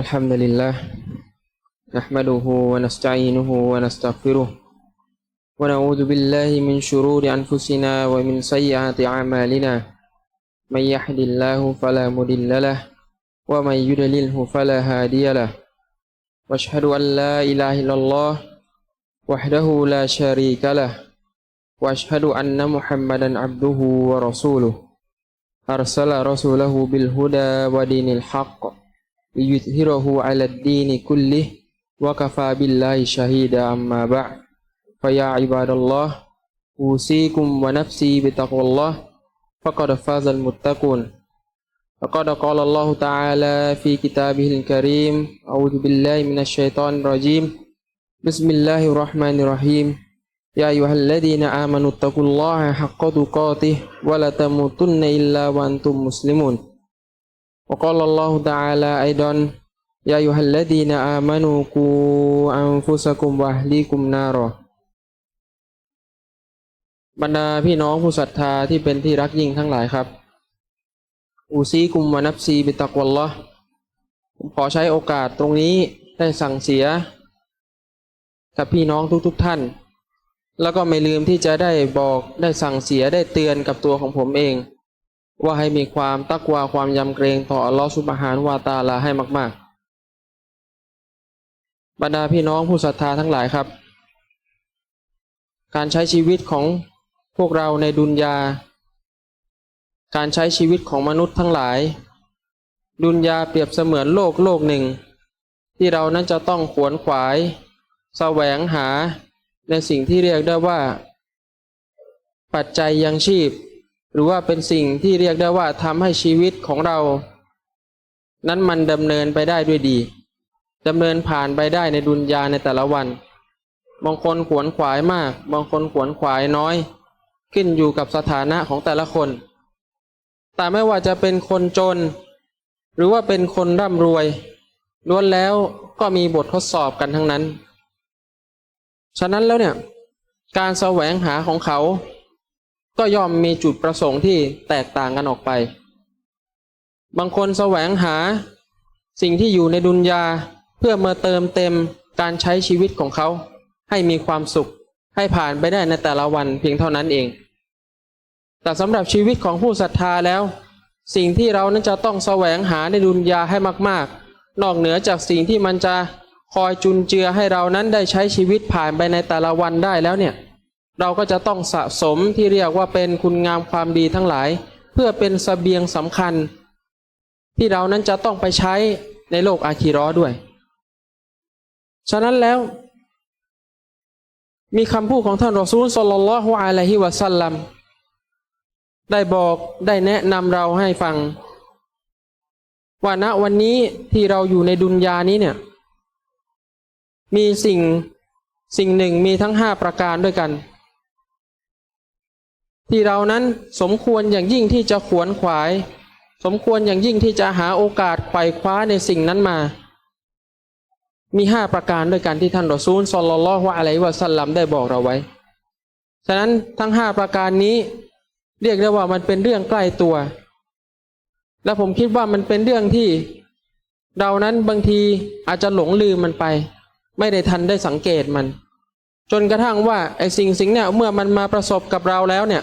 الحمد لله نحمده ونستعينه ونستغفره ونعوذ بالله من شرور أنفسنا ومن سيئات أعمالنا. من يهد الله فلا مضل له ومن يضلله فلا هادي له. وأشهد أن لا إله إلا الله وحده لا شريك له. وأشهد أن محمدا عبده ورسوله. أرسل رسوله بالهدى ودين الحق. ليظهره على الدين كله وكفى بالله شهيدا أما بعد. فيا عباد الله أوصيكم ونفسي بتقوى الله فقد فاز المتقون. فقد قال الله تعالى في كتابه الكريم أعوذ بالله من الشيطان الرجيم. بسم الله الرحمن الرحيم. يا أيها الذين آمنوا اتقوا الله حق تقاته ولا تموتن إلا وأنتم مسلمون. وقال الله تعالى أيضا يا أيها الذين آمنوا قوا أنفسكم وأهليكم نارا บรรดาพี่น้องผู้ศรัทธาที่เป็นที่รักยิ่งทั้งหลายครับ อูซีกุมวานับซีบิตักวัลลอฮ์ผมขอใช้โอกาสตรงนี้ได้สั่งเสีย กับพี่น้องทุกๆทท่าน แล้วก็ไม่ลืมที่จะได้บอกได้สั่งเสียได้เตือนกับตัวของผมเอง ว่าให้มีความตักวาความยำเกรงต่ออัลลอฮฺสุบฮานวาตาลาให้มากๆ บรรดาพี่น้องผู้ศรัทธาทั้งหลายครับ การใช้ชีวิตของพวกเราในดุนยา การใช้ชีวิตของมนุษย์ทั้งหลาย ดุนยาเปรียบเสมือนโลกโลกหนึ่ง ที่เรานั้นจะต้องขวนขวายแสวงหาในสิ่งที่เรียกได้ว่า ปัจจัยยังชีพ หรือว่าเป็นสิ่งที่เรียกได้ว่าทำให้ชีวิตของเรา นั้นมันดำเนินไปได้ด้วยดีดำเนินผ่านไปได้ในดุนยาในแต่ละวัน บางคนขวนขวายมาก บางคนขวนขวายน้อย ขึ้นอยู่กับสถานะของแต่ละคน แต่ไม่ว่าจะเป็นคนจน หรือว่าเป็นคนร่ำรวยล้วนแล้วก็มีบททดสอบกันทั้งนั้น ฉะนั้นแล้วเนี่ย การแสวงหาของเขา ก็ย่อมมีจุดประสงค์ที่แตกต่างกันออกไป บางคนแสวงหาสิ่งที่อยู่ในดุนยาเพื่อมาเติมเต็มการใช้ชีวิตของเขา ให้มีความสุขให้ผ่านไปได้ในแต่ละวันเพียงเท่านั้นเอง แต่สำหรับชีวิตของผู้ศรัทธาแล้ว สิ่งที่เรานั้นจะต้องแสวงหาในดุนยาให้มาก ๆ นอกเหนือจากสิ่งที่มันจะคอยจุนเจือให้เรานั้นได้ใช้ชีวิตผ่านไปในแต่ละวันได้แล้วเนี่ย เราก็จะต้องสะสมที่เรียกว่าเป็นคุณงามความดีทั้งหลาย เพื่อเป็นสเสบียงสำคัญ ที่เรานั้นจะต้องไปใช้ในโลกอาคีรอด้วย ฉะนั้นแล้ว มีคำพูดของท่านรอซูลสลลัลลอฮุอะลัยฮิวะสัลลัมได้บอกได้แนะนำเราให้ฟัง ว่าณวันนี้ที่เราอยู่ในดุนยานี้เนี่ย มีสิ่งสิ่งหนึ่งมีทั้งห้าประการด้วยกัน ที่เรานั้นสมควรอย่างยิ่งที่จะขวนขวาย สมควรอย่างยิ่งที่จะหาโอกาสไขว่คว้าในสิ่งนั้นมา มีห้าประการด้วยกันที่ท่านรอซูลสลลัลลอฮุอะลัยวะสัลลัมได้บอกเราไว้ ฉะนั้นทั้งห้าประการนี้ เรียกได้ว่ามันเป็นเรื่องใกล้ตัว และผมคิดว่ามันเป็นเรื่องที่ เรานั้นบางทีอาจจะหลงลืมมันไป ไม่ได้ทันได้สังเกตมันจนกระทั่งว่าไอ้สิ่งสิ่งเนี่ยเมื่อมันมาประสบกับเราแล้วเนี่ย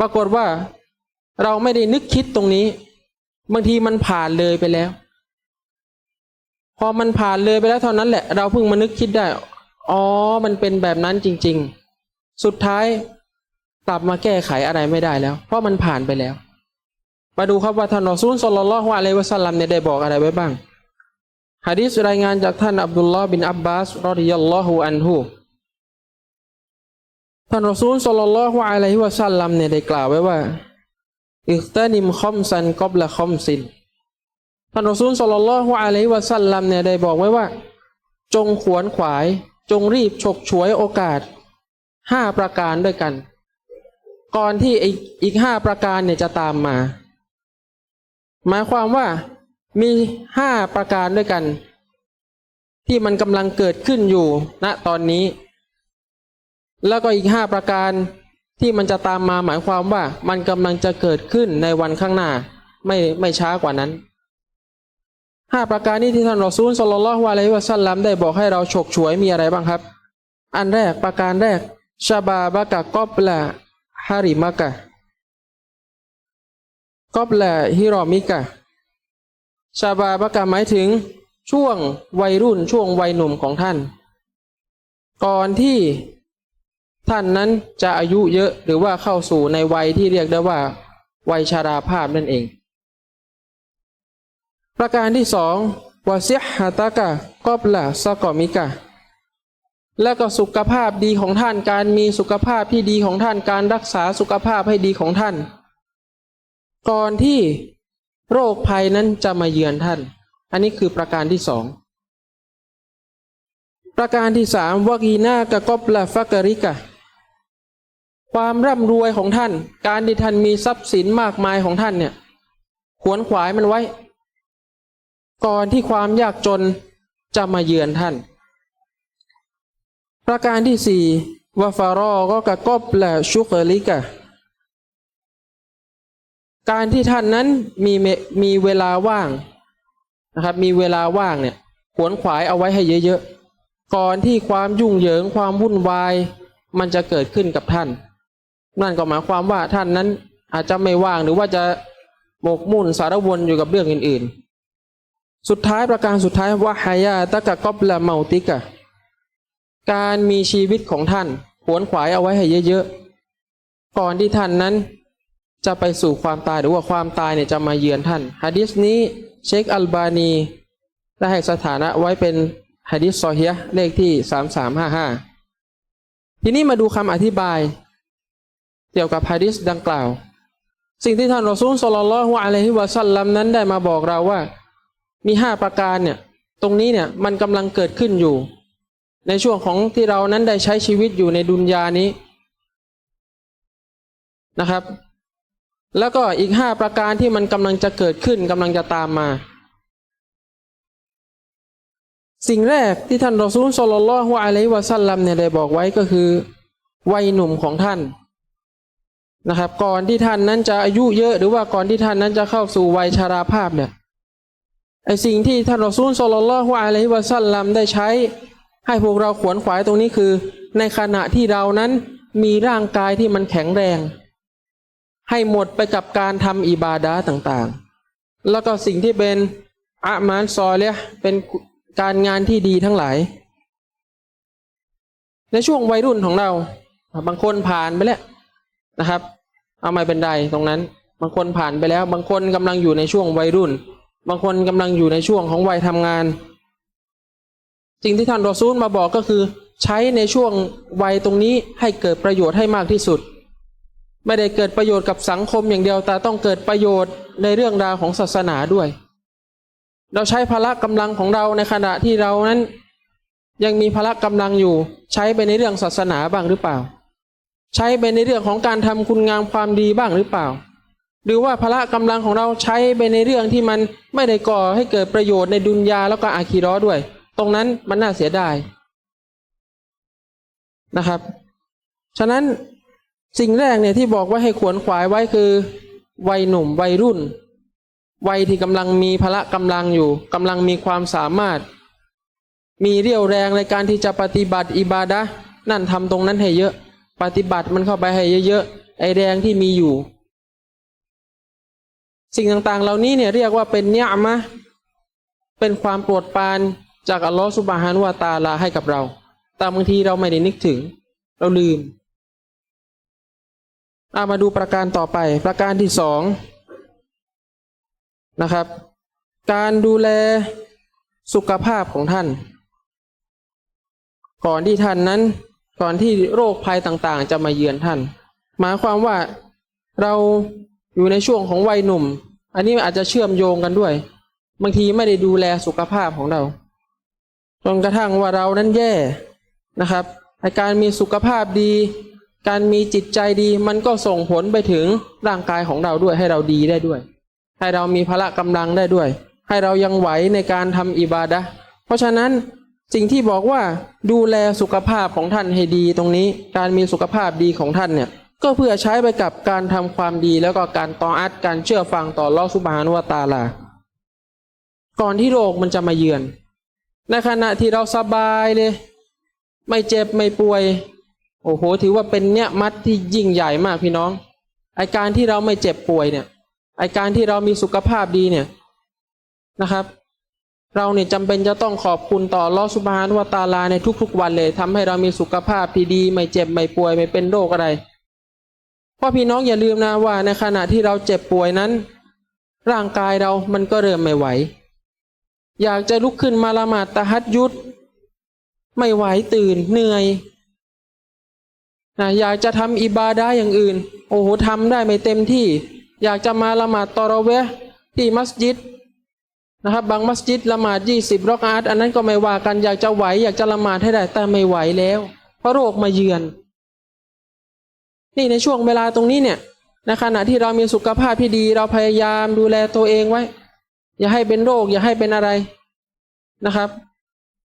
ปรากฏว่าเราไม่ได้นึกคิดตรงนี้ บางทีมันผ่านเลยไปแล้ว พอมันผ่านเลยไปแล้วเท่านั้นแหละ เราเพิ่งมานึกคิดได้ อ๋อ มันเป็นแบบนั้นจริง ๆ สุดท้ายกลับมาแก้ไขอะไรไม่ได้แล้ว เพราะมันผ่านไปแล้ว มาดูครับว่าท่านรอซูลสลลัลลฮุอะลัยฮิวะสัลลัมเนี่ยได้บอกอะไรไว้บ้างฮะดีษรายงานจากท่านอับดุลลอฮ์บินอับบาสรอดิยัลลอฮุอันฮุ ท่านรอซูลสลลัลลอฮุอะลัยฮิวะสัลลัมเนี่ยได้กล่าวไว้ว่า อิกตานิมคอมซันกอบละคอมซินท่านรอซูลสลลัลลอฮุอะลัยฮิวะสัลลัมเนี่ยได้บอกไว้ว่า จงขวนขวาย จงรีบฉกฉวยโอกาสห้าประการด้วยกัน ก่อนที่อีกอีกห้าประการเนี่ยจะตามมา หมายความว่ามีห้าประการด้วยกัน ที่มันกำลังเกิดขึ้นอยู่ณตอนนี้ แล้วก็อีกห้าประการที่มันจะตามมาหมายความว่ามันกำลังจะเกิดขึ้นในวันข้างหน้า ไม่ไม่ช้ากว่านั้นห้าประการนี้ที่ท่านรอซูลสลลัลลอฮุอะลัยฮิวะสัลลัมได้บอกให้เราฉกฉวยมีอะไรบ้างครับ อันแรกประการแรกชาบาบะกะกอบละฮาริมะกะกอบละฮิรอมิกะชาบาบะกะหมายถึงช่วงวัยรุ่นช่วงวัยหนุ่มของท่าน ก่อนที่ ท่านนั้นจะอายุเยอะหรือว่าเข้าสู่ในวัยที่เรียกได้ว่า วัยชาราภาพนั่นเอง ประการที่สองวาซิฮะตะกะกอบละซากอมิกะ และก็สุขภาพดีของท่านการมีสุขภาพที่ดีของท่านการรักษาสุขภาพให้ดีของท่าน ก่อนที่โรคภัยนั้นจะมาเยือนท่าน อันนี้คือประการที่สองประการที่สามวากีนากะกอบละฟักริกะ ความร่ำรวยของท่าน การที่ท่านมีทรัพย์สินมากมายของท่านเนี่ยขวนขวายมันไว้ ก่อนที่ความยากจนจะมาเยือนท่าน ประการที่สี่วาฟารอก็กระกอบและชุกลิกะการที่ท่านนั้นมีเมมีเวลาว่างนะครับ มีเวลาว่างเนี่ยขวนขวายเอาไว้ให้เยอะๆ ก่อนที่ความยุ่งเหยิงความวุ่นวาย มันจะเกิดขึ้นกับท่าน นั่นก็หมายความว่าท่านนั้นอาจจะไม่ว่างหรือว่าจะหมกมุ่นสารวนอยู่กับเรื่องอื่น ๆ สุดท้ายประการสุดท้ายวะฮายาตะกะกอบละเมาติกะ การมีชีวิตของท่านขวนขวายเอาไว้ให้เยอะๆ ก่อนที่ท่านนั้น จะไปสู่ความตายหรือว่าความตายเนี่ยจะมาเยือนท่านฮะดิษนี้เชคอัลบานีได้ให้สถานะไว้เป็นฮะดิษซอเฮียะเลขที่สามสามห้าห้าทีนี้มาดูคำอธิบาย เกี่ยวกับฮะดิษดังกล่าว สิ่งที่ท่านรอซูลสลลัลลอฮุอะลัยฮิวะสัลลัมนั้นได้มาบอกเราว่า มีห้าประการเนี่ยตรงนี้เนี่ยมันกำลังเกิดขึ้นอยู่ ในช่วงของที่เรานั้นได้ใช้ชีวิตอยู่ในดุนยานี้นะครับ แล้วก็อีกห้าประการที่มันกำลังจะเกิดขึ้นกำลังจะตามมา สิ่งแรกที่ท่านรอซูลสลลัลลอฮุอะลัยฮิวะสัลลัมเนี่ยได้บอกไว้ก็คือ วัยหนุ่มของท่าน นะครับ ก่อนที่ท่านนั้นจะอายุเยอะหรือว่าก่อนที่ท่านนั้นจะเข้าสู่วัยชาราภาพเนี่ยไอสิ่งที่ท่านรอซูลสลลัลลอฮุอะลัยฮิวะสัลลัมได้ใช้ ให้พวกเราขวนขวายตรงนี้คือ ในขณะที่เรานั้นมีร่างกายที่มันแข็งแรง ให้หมดไปกับการทำอิบาดะห์ต่างๆ แล้วก็สิ่งที่เป็นอามานซอเลยเป็นการงานที่ดีทั้งหลาย ในช่วงวัยรุ่นของเรา บางคนผ่านไปแล้วนะครับ เอาไม่เป็นไรตรงนั้น บางคนผ่านไปแล้ว บางคนกำลังอยู่ในช่วงวัยรุ่น บางคนกำลังอยู่ในช่วงของวัยทำงาน สิ่งที่ท่านรอซูลมาบอกก็คือ ใช้ในช่วงวัยตรงนี้ให้เกิดประโยชน์ให้มากที่สุด ไม่ได้เกิดประโยชน์กับสังคมอย่างเดียวแต่ต้องเกิดประโยชน์ในเรื่องราวของศาสนาด้วย เราใช้พละกำลังของเราในขณะที่เรานั้น ยังมีพละกำลังอยู่ ใช้ไปในเรื่องศาสนาบ้างหรือเปล่า ใช้ไปในเรื่องของการทำคุณงามความดีบ้างหรือเปล่า หรือว่าพละกำลังของเราใช้ไปในเรื่องที่มันไม่ได้ก่อให้เกิดประโยชน์ในดุนยาแล้วก็อาคีรอด้วย ตรงนั้นมันน่าเสียดายนะครับ ฉะนั้นสิ่งแรกเนี่ยที่บอกว่าให้ขวนขวายไว้คือ วัยหนุ่มวัยรุ่น วัยที่กำลังมีพละกำลังอยู่กำลังมีความสามารถ มีเรี่ยวแรงในการที่จะปฏิบัติอิบาดะนั่นทำตรงนั้นให้เยอะ ปฏิบัติมันเข้าไปให้เยอะๆไอแรงที่มีอยู่ สิ่งต่างๆ เหล่านี้เนี่ยเรียกว่าเป็นเนียมะเป็นความโปรดปรานจากอัลลอฮฺสุบฮานุวะตาลาให้กับเรา แต่บางทีเราไม่ได้นึกถึง เราลืมอามาดูประการต่อไป ประการที่สองนะครับ การดูแลสุขภาพของท่าน ก่อนที่ท่านนั้น ก่อนที่โรคภัยต่างๆ จะมาเยือนท่าน หมายความว่าเราอยู่ในช่วงของวัยหนุ่ม อันนี้อาจจะเชื่อมโยงกันด้วย บางทีไม่ได้ดูแลสุขภาพของเราจนกระทั่งว่าเรานั้นแย่นะครับในการมีสุขภาพดี การมีจิตใจดีมันก็ส่งผลไปถึงร่างกายของเราด้วยให้เราดีได้ด้วย ให้เรามีพละกำลังได้ด้วย ให้เรายังไหวในการทำอิบาดะห์เพราะฉะนั้น สิ่งที่บอกว่าดูแลสุขภาพของท่านให้ดีตรงนี้ การมีสุขภาพดีของท่านเนี่ยก็เพื่อใช้ไปกับการทำความดีแล้วก็การต่ออัดการเชื่อฟังต่อลอสุบฮานุวตาลา ก่อนที่โรคมันจะมาเยือน ในขณะที่เราสบายเลย ไม่เจ็บไม่ป่วย โอ้โห ถือว่าเป็นเนี่ยมัดที่ยิ่งใหญ่มากพี่น้องไอการที่เราไม่เจ็บป่วยเนี่ยไอการที่เรามีสุขภาพดีเนี่ยนะครับ เราเนี่ยจำเป็นจะต้องขอบคุณต่อลอสุบฮานวตาลาในทุกๆวันเลยทำให้เรามีสุขภาพที่ดีไม่เจ็บไม่ป่วยไม่เป็นโรคอะไรเพราะพี่น้องอย่าลืมนะว่าในขณะที่เราเจ็บป่วยนั้น ร่างกายเรามันก็เริ่มไม่ไหว อยากจะลุกขึ้นมาละหมาดตะฮัดยุดไม่ไหวตื่นเหนื่อยนะอยากจะทำอิบาดาอย่างอื่น โอ้โหทำได้ไม่เต็มที่ อยากจะมาละหมาดตอเราะเวะที่มัสยิด นะครับบางมัสยิดละหมาดยี่สิบรอกอาตอันนั้นก็ไม่ว่ากันอยากจะไหวอยากจะละหมาดให้ได้แต่ไม่ไหวแล้ว เพราะโรคมาเยือน นี่ในช่วงเวลาตรงนี้เนี่ยในขณะที่เรามีสุขภาพที่ดี เราพยายามดูแลตัวเองไว้ อย่าให้เป็นโรค อย่าให้เป็นอะไรนะครับ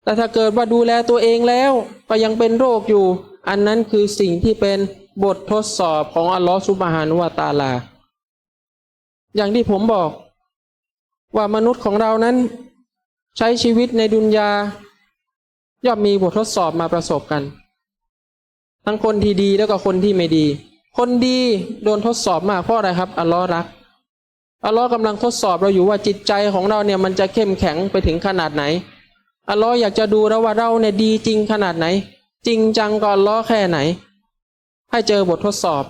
แต่ถ้าเกิดว่าดูแลตัวเองแล้วก็ยังเป็นโรคอยู่ อันนั้นคือสิ่งที่เป็นบททดสอบของอัลลอฮฺซุบฮานุวะตาลา อย่างที่ผมบอก ว่ามนุษย์ของเรานั้น ใช้ชีวิตในดุนยา ย่อมมีบททดสอบมาประสบกัน ทั้งคนที่ดีแล้วก็คนที่ไม่ดี คนดีโดนทดสอบมากเพราะอะไรครับอัลลอฮ์รักอัลลอฮ์กำลังทดสอบเราอยู่ว่าจิตใจของเราเนี่ยมันจะเข้มแข็งไปถึงขนาดไหนอัลลอฮ์อยากจะดูแล้วว่าเราเนี่ยดีจริงขนาดไหน จริงจังกับอัลลอฮ์แค่ไหน ให้เจอบททดสอบ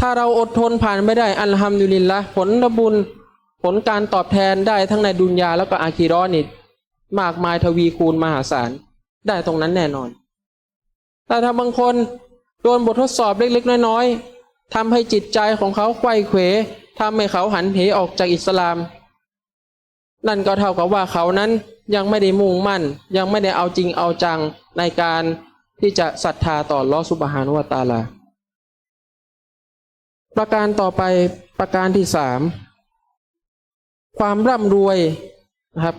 ถ้าเราอดทนผ่านไม่ได้อัลฮัมดุลิลละผลบุญ ผลการตอบแทนได้ทั้งในดุนยาแล้วก็อาคีรอนิดมากมายทวีคูณมหาศาล ได้ตรงนั้นแน่นอน แต่ถ้าบางคนโดนบททดสอบเล็กๆ น้อยๆทำให้จิตใจของเขาไขว้เขวทำให้เขาหันเหออกจากอิสลาม นั่นก็เท่ากับว่าเขานั้นยังไม่ได้มุ่งมั่น ยังไม่ได้เอาจริงเอาจังในการที่จะศรัทธาต่อลอสุบฮานุวตาลา ประการต่อไปประการที่สาม ความร่ำรวยนะครับ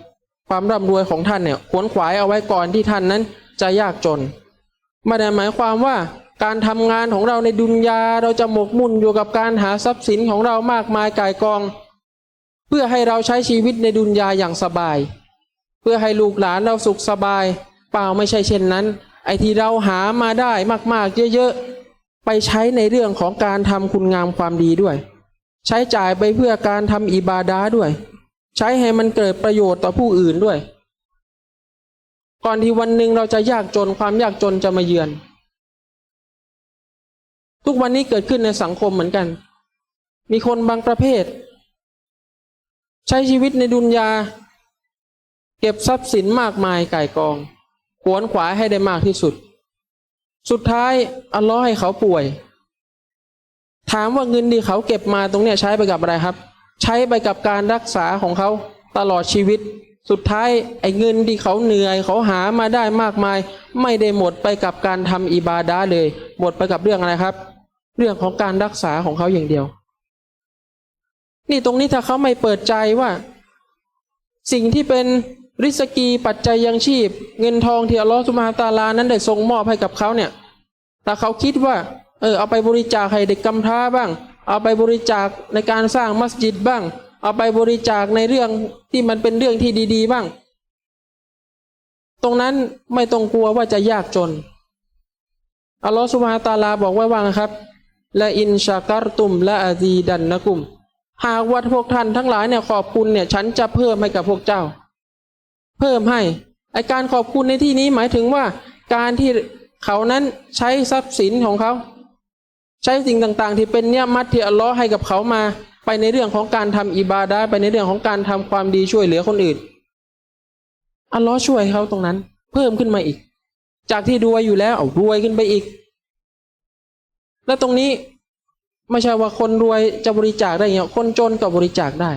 ความร่ำรวยของท่านเนี่ยขวนขวายเอาไว้ก่อนที่ท่านนั้นจะยากจนไม่ได้หมายความว่าการทำงานของเราในดุนยาเราจะหมกมุ่นอยู่กับการหาทรัพย์สินของเรามากมายกายกอง เพื่อให้เราใช้ชีวิตในดุนยาอย่างสบาย เพื่อให้ลูกหลานเราสุขสบาย เปล่าไม่ใช่เช่นนั้น ไอ้ที่เราหามาได้มากๆเยอะๆไปใช้ในเรื่องของการทำคุณงามความดีด้วย ใช้จ่ายไปเพื่อการทำอิบาดาด้วย ใช้ให้มันเกิดประโยชน์ต่อผู้อื่นด้วย ก่อนที่วันหนึ่งเราจะยากจนความยากจนจะมาเยือน ทุกวันนี้เกิดขึ้นในสังคมเหมือนกัน มีคนบางประเภท ใช้ชีวิตในดุนยา เก็บทรัพย์สินมากมายก่ายกองขวนขวายให้ได้มากที่สุด สุดท้ายอัลลอฮ์ให้เขาป่วย ถามว่าเงินที่เขาเก็บมาตรงเนี้ยใช้ไปกับอะไรครับ ใช้ไปกับการรักษาของเขาตลอดชีวิต สุดท้ายไอ้เงินที่เขาเหนื่อยเขาหามาได้มากมาย ไม่ได้หมดไปกับการทำอิบาดาเลย หมดไปกับเรื่องอะไรครับ เรื่องของการรักษาของเขาอย่างเดียว นี่ตรงนี้ถ้าเขาไม่เปิดใจว่า สิ่งที่เป็นริสกีปัจจัยยังชีพ เงินทองที่อัลลอฮฺสุบฮานตาลานั้นได้ทรงมอบให้กับเขาเนี่ยถ้าเขาคิดว่า เออเอาไปบริจาคให้เด็กกำพร้าบ้าง เอาไปบริจาคในการสร้างมัสยิดบ้าง เอาไปบริจาคในเรื่องที่มันเป็นเรื่องที่ดี ๆ บ้าง ตรงนั้นไม่ต้องกลัวว่าจะยากจนอัลลอฮฺสุบฮาตาลาบอกไว้ว่างครับและอินชาการตุมและอาซีดันนะกุม หากว่าพวกท่านทั้งหลายเนี่ยขอบคุณเนี่ย ฉันจะเพิ่มให้กับพวกเจ้า เพิ่มให้ไอการขอบคุณในที่นี้หมายถึงว่า การที่เขานั้นใช้ทรัพย์สินของเขา ใช้สิ่งต่างๆ ที่เป็นเนี่ยมัดที่อัลลอฮ์ให้กับเขามา ไปในเรื่องของการทำอิบาดาไปในเรื่องของการทำความดีช่วยเหลือคนอื่น อัลลอฮ์ช่วยเขาตรงนั้น เพิ่มขึ้นมาอีก จากที่รวยอยู่แล้วเอารวยขึ้นไปอีก แล้วตรงนี้ไม่ใช่ว่าคนรวยจะบริจาคได้เงี้ยคนจนก็บริจาคได้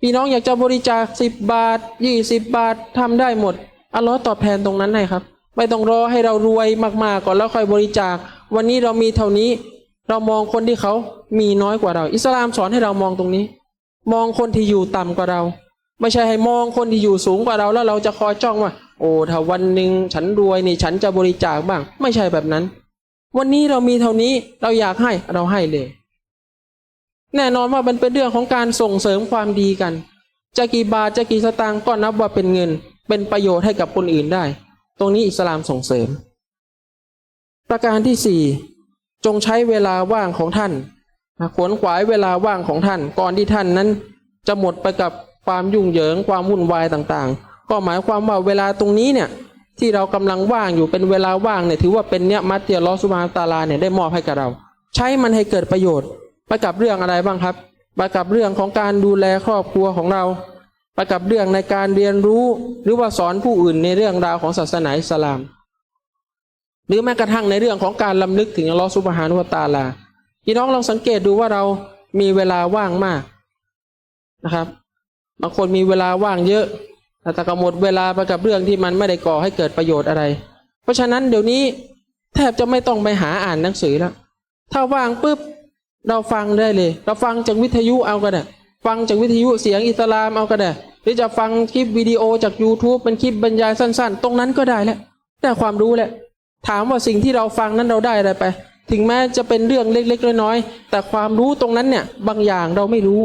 พี่น้องอยากจะบริจาคสิบบาทยี่สิบบาททำได้หมดอัลลอฮ์ตอบแทนตรงนั้นให้ครับ ไม่ต้องรอให้เรารวยมากๆ ก่อนแล้วค่อยบริจาค วันนี้เรามีเท่านี้ เรามองคนที่เขามีน้อยกว่าเรา อิสลามสอนให้เรามองตรงนี้ มองคนที่อยู่ต่ำกว่าเรา ไม่ใช่ให้มองคนที่อยู่สูงกว่าเราแล้วเราจะคอยจ้องว่า โอ้ถ้าวันหนึ่งฉันรวยนี่ฉันจะบริจาคบ้าง ไม่ใช่แบบนั้น วันนี้เรามีเท่านี้เราอยากให้เราให้เลย แน่นอนว่ามันเป็นเรื่องของการส่งเสริมความดีกันจะกี่บาทจะกี่สตางค์ก็นับว่าเป็นเงิน เป็นประโยชน์ให้กับคนอื่นได้ ตรงนี้อิสลามส่งเสริม ประการที่สี่จงใช้เวลาว่างของท่านขวนขวายเวลาว่างของท่าน ก่อนที่ท่านนั้น จะหมดไปกับความยุ่งเหยิงความวุ่นวายต่างๆ ก็หมายความว่าเวลาตรงนี้เนี่ยที่เรากำลังว่างอยู่เป็นเวลาว่างเนี่ยถือว่าเป็นเนี่ยมัตเตียลอสุบฮานะฮูวะตาลาเนี่ยได้มอบให้กับเรา ใช้มันให้เกิดประโยชน์ไปกับเรื่องอะไรบ้างครับไปกับเรื่องของการดูแลครอบครัวของเราไปกับเรื่องในการเรียนรู้ หรือว่าสอนผู้อื่นในเรื่องราวของศาสนาอิสลาม หรือแม้กระทั่งในเรื่องของการลำลึกถึงอัลลอฮฺสุบฮานุวตาลาพี่น้องลองสังเกตดูว่าเรามีเวลาว่างมากนะครับ บางคนมีเวลาว่างเยอะแต่ก็หมดเวลาไปกับเรื่องที่มันไม่ได้ก่อให้เกิดประโยชน์อะไร เพราะฉะนั้นเดี๋ยวนี้แทบจะไม่ต้องไปหาอ่านหนังสือแล้ว ถ้าว่างปุ๊บเราฟังได้เลย เราฟังจากวิทยุเอาก็ได้ฟังจากวิทยุเสียงอิสลามเอาก็ได้หรือจะฟังคลิปวิดีโอจาก YouTube เป็นคลิปบรรยายสั้น ๆ ตรงนั้นก็ได้แล้วได้ความรู้แหละ ถามว่าสิ่งที่เราฟังนั้นเราได้อะไรไป ถึงแม้จะเป็นเรื่องเล็กๆน้อยๆแต่ความรู้ตรงนั้นเนี่ยบางอย่างเราไม่รู้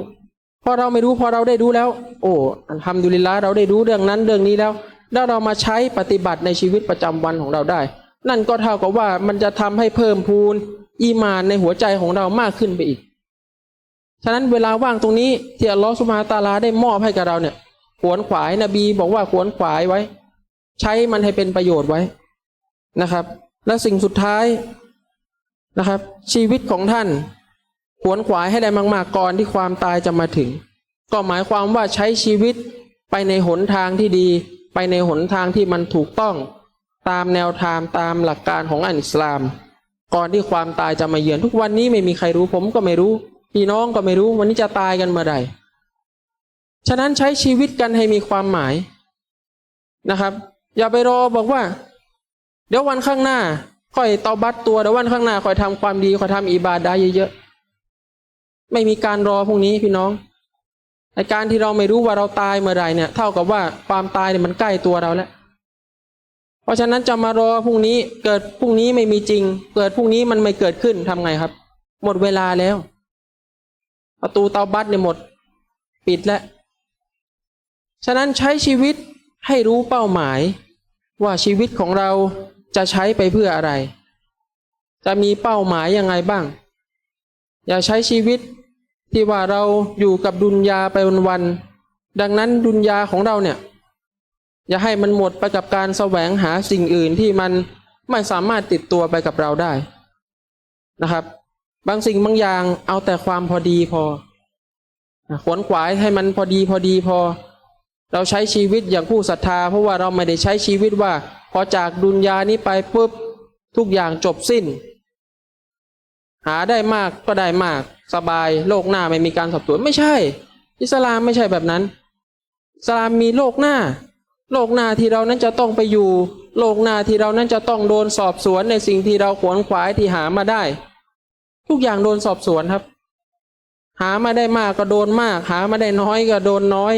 พอเราไม่รู้พอเราได้รู้แล้ว โอ้อัลฮัมดุลิลละเราได้รู้เรื่องนั้นเรื่องนี้แล้วแล้วเรามาใช้ปฏิบัติในชีวิตประจำวันของเราได้ นั่นก็เท่ากับว่ามันจะทำให้เพิ่มพูนอีมานในหัวใจของเรามากขึ้นไปอีก ฉะนั้นเวลาว่างตรงนี้ที่อัลลอฮฺสุบฮาตาลาได้มอบให้กับเราเนี่ย ขวนขวายนบีบอกว่าขวนขวายไว้ ใช้มันให้เป็นประโยชน์ไว้ นะครับ และสิ่งสุดท้ายนะครับ ชีวิตของท่านขวนขวายให้ได้มากๆก่อนที่ความตายจะมาถึง ก็หมายความว่าใช้ชีวิตไปในหนทางที่ดี ไปในหนทางที่มันถูกต้อง ตามแนวทางตามหลักการของอันอิสลาม ก่อนที่ความตายจะมาเยือนทุกวันนี้ไม่มีใครรู้ผมก็ไม่รู้พี่น้องก็ไม่รู้วันนี้จะตายกันเมื่อใดฉะนั้นใช้ชีวิตกันให้มีความหมายนะครับ อย่าไปรอบอกว่า เดี๋ยววันข้างหน้าค่อยเตาบัตตัวเดี๋ยววันข้างหน้าค่อยทำความดีค่อยทำอิบาดะห์เยอะๆไม่มีการรอพวกนี้พี่น้องในการที่เราไม่รู้ว่าเราตายเมื่อใดเนี่ย เท่ากับว่าความตายเนี่ยมันใกล้ตัวเราแล้ว เพราะฉะนั้นจะมารอพรุ่งนี้เกิดพรุ่งนี้ไม่มีจริง เกิดพรุ่งนี้มันไม่เกิดขึ้นทำไงครับ หมดเวลาแล้ว ประตูเตาบัตเนี่ยหมด ปิดแล้วฉะนั้นใช้ชีวิตให้รู้เป้าหมายว่าชีวิตของเรา จะใช้ไปเพื่ออะไร จะมีเป้าหมายยังไงบ้าง อย่าใช้ชีวิตที่ว่าเราอยู่กับดุนยาไปวันๆดังนั้นดุนยาของเราเนี่ย อย่าให้มันหมดไปกับการแสวงหาสิ่งอื่นที่มันไม่สามารถติดตัวไปกับเราได้นะครับ บางสิ่งบางอย่างเอาแต่ความพอดีพอขวนขวายให้มันพอดีพอดีพอ เราใช้ชีวิตอย่างผู้ศรัทธา เพราะว่าเราไม่ได้ใช้ชีวิตว่า อจากดุนยานี้ไปปุ๊บทุกอย่างจบสิ้น หาได้มากก็ได้มากสบายโลกหน้าไม่มีการสอบสวนไม่ใช่ อิสลามไม่ใช่แบบนั้น อิสลามมีโลกหน้า โลกหน้าที่เรานั้นจะต้องไปอยู่ โลกหน้าที่เรานั้นจะต้องโดนสอบสวนในสิ่งที่เราขวนขวายที่หามาได้ ทุกอย่างโดนสอบสวนครับ หามาได้มากก็โดนมาก หามาได้น้อยก็โดนน้อย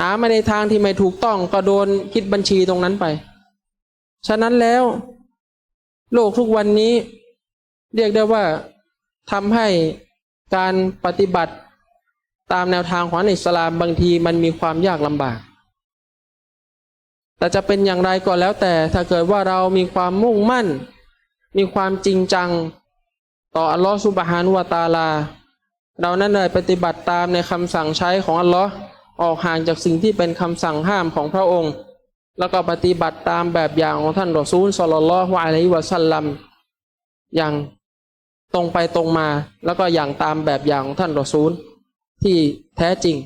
หามาในทางที่ไม่ถูกต้องก็โดนคิดบัญชีตรงนั้นไป ฉะนั้นแล้ว โลกทุกวันนี้ เรียกได้ว่าทำให้การปฏิบัติตามแนวทางของอิสลามบางทีมันมีความยากลำบาก แต่จะเป็นอย่างไรก็แล้วแต่ ถ้าเกิดว่าเรามีความมุ่งมั่น มีความจริงจัง ต่ออัลลอฮฺสุบฮานุวะตาลา เรานั้นได้ปฏิบัติตามในคำสั่งใช้ของอัลลอฮ์ ออกห่างจากสิ่งที่เป็นคำสั่งห้ามของพระองค์ แล้วก็ปฏิบัติตามแบบอย่างของท่านรอซูลสลลัลลอฮุอะลัยฮิวะสัลลัมอย่างตรงไปตรงมา แล้วก็อย่างตามแบบอย่างของท่านรอซูลที่แท้จริง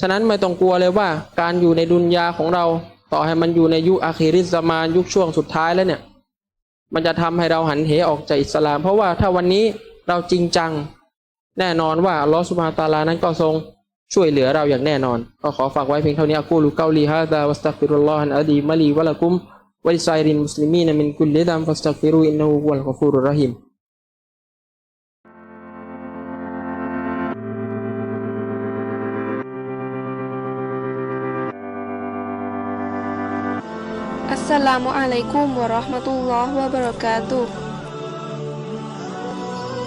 ฉะนั้นไม่ต้องกลัวเลยว่าการอยู่ในดุนยาของเรา ต่อให้มันอยู่ในยุคอาคิริสมานยุคช่วงสุดท้ายแล้วเนี่ย มันจะทำให้เราหันเหออกจากอิสลาม เพราะว่าถ้าวันนี้เราจริงจัง แน่นอนว่าอัลลอฮฺสุบฮาตาลานั้นก็ทรง ช่วยเหลือเราอย่างแน่นอน ก็ขอฝากไว้เพียงเท่านี้อักูลุกาลีฮะดาวัสตักฟิรุลลอฮฺอัลดีมะลีวะละกุมวะลิไซรินมุสลิมีนมินกุลลิดัมฟัสตักฟิรุอินนูวัลกอฟูรุรเราะฮีมอัสสลามุอะลัยกุมวะเราะห์มะตุลลอฮ์วะบะเราะกาตุ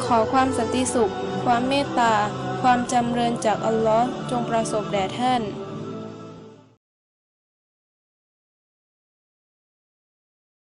ขอความสันติสุข ความเมตตา ความจำเริญจากอัลลอฮ์จงประสบแด่ท่าน